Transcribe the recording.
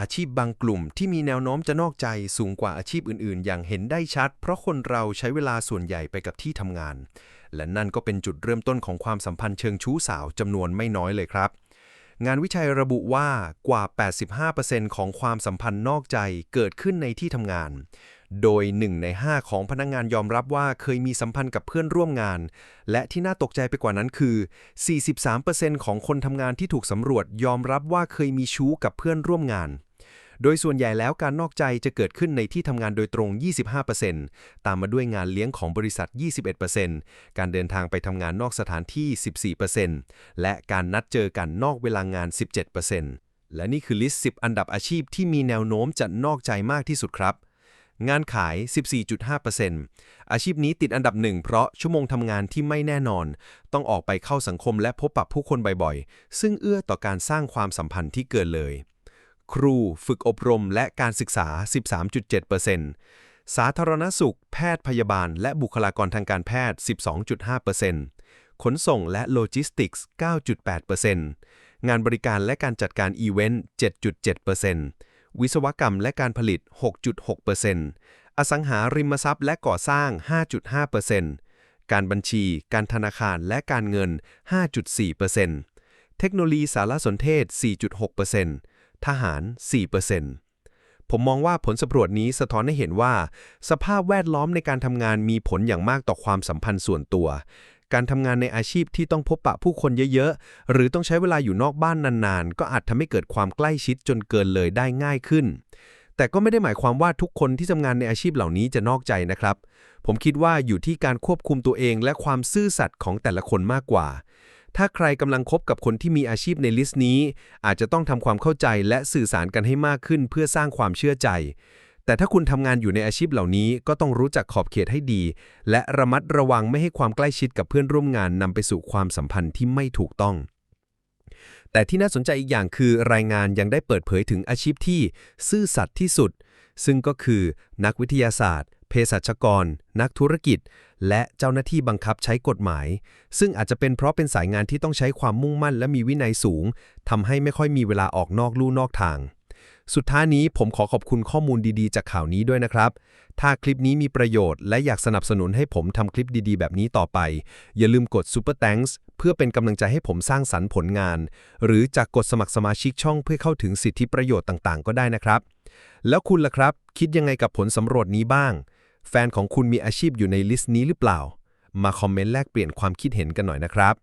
อาชีพบางกลุ่มที่มีแนวโน้มจะนอกใจสูงกว่าอาชีพอื่นๆ อย่างเห็นได้ชัด เพราะคนเราใช้เวลาส่วนใหญ่ไปกับที่ทำงาน และนั่นก็เป็นจุดเริ่มต้นของความสัมพันธ์เชิงชู้สาวจำนวนไม่น้อยเลยครับ งานวิจัยระบุว่ากว่า 85%ของความสัมพันธ์นอกใจเกิดขึ้นในที่ทำงาน โดย 1 ใน 5 ของพนักงงานยอมรับว่าเคยมีสัมพันธ์กับเพื่อนร่วมงาน และที่น่าตกใจไปกว่านั้นคือ 43%ของคนทำงานที่ถูกสำรวจยอมรับว่าเคยมีชู้กับเพื่อนร่วมงาน โดยส่วนใหญ่แล้วการนอกใจจะเกิดขึ้นในที่ทำงานโดยตรง 25%ตามมาด้วยงานเลี้ยงของบริษัท 21%การเดินทางไปทำงานนอกสถานที่ 14%และการนัดเจอกันนอกเวลางาน 17%และนี่คือลิสต์ 10 อันดับอาชีพที่มีแนวโน้มจะนอกใจมากที่สุดครับงานขาย 14.5%อาชีพนี้ติดอันดับหนึ่งเพราะชั่วโมงทำงานที่ไม่แน่นอน ต้องออกไปเข้าสังคมและพบปะผู้คนบ่อยๆ ซึ่งเอื้อต่อการสร้างความสัมพันธ์ที่เกินเลย ครู ฝึกอบรมและการศึกษา 13.7%สาธารณสุข แพทย์พยาบาล และบุคลากรทางการแพทย์ 12.5%ขนส่งและโลจิสติกส์ 9.8%งานบริการและการจัดการอีเวนต์ 7.7%วิศวกรรมและการผลิต 6.6%อสังหาริมทรัพย์และก่อสร้าง 5.5%การบัญชี การธนาคารและการเงิน 5.4%เทคโนโลยีสารสนเทศ 4.6% ทหาร 4%ผมมองว่าผลสำรวจนี้สะท้อนให้เห็นว่า สภาพแวดล้อมในการทำงานมีผลอย่างมากต่อความสัมพันธ์ส่วนตัว การทำงานในอาชีพที่ต้องพบปะผู้คนเยอะๆ หรือต้องใช้เวลาอยู่นอกบ้านนานๆ ก็อาจทำให้เกิดความใกล้ชิดจนเกินเลยได้ง่ายขึ้นแต่ก็ไม่ได้หมายความว่าทุกคนที่ทำงานในอาชีพเหล่านี้จะนอกใจนะครับ ผมคิดว่าอยู่ที่การควบคุมตัวเองและความซื่อสัตย์ของแต่ละคนมากกว่า ถ้าใครกำลังคบกับคนที่มีอาชีพในลิสต์นี้ อาจจะต้องทำความเข้าใจและสื่อสารกันให้มากขึ้นเพื่อสร้างความเชื่อใจ แต่ถ้าคุณทำงานอยู่ในอาชีพเหล่านี้ก็ต้องรู้จักขอบเขตให้ดี และระมัดระวังไม่ให้ความใกล้ชิดกับเพื่อนร่วมงานนำไปสู่ความสัมพันธ์ที่ไม่ถูกต้องแต่ที่น่าสนใจอีกอย่างคือรายงานยังได้เปิดเผยถึงอาชีพที่ ซื่อสัตย์ที่สุด ซึ่งก็คือนักวิทยาศาสตร์ สัชกร นักธุรกิจ และเจ้าหน้าที่บังคับใช้กฎหมาย ซึ่งอาจจะเป็นเพราะเป็นสายงานที่ต้องใช้ความมุ่งมั่นและมีวินัยสูงทำให้ไม่ค่อยมีเวลาออกนอกลู่นอกทาง สุดท้ายนี้ผมขอขอบคุณข้อมูลดีๆ จากข่าวนี้ด้วยนะครับ ถ้าคลิปนี้มีประโยชน์และอยากสนับสนุนให้ผมทำคลิปดีๆ แบบนี้ต่อไป อย่าลืมกด Super Thanks เพื่อเป็นกำลังใจให้ผมสร้างสรรค์ผลงาน หรือจากกดสมัครสมาชิกช่องเพื่อเข้าถึงสิทธิประโยชน์ต่างๆ ก็ได้นะครับ แล้วคุณล่ะครับ คิดยังไงกับผลสำรวจนี้บ้าง แฟนของคุณมีอาชีพอยู่ในลิสต์นี้หรือเปล่า มาคอมเมนต์แลกเปลี่ยนความคิดเห็นกันหน่อยนะครับ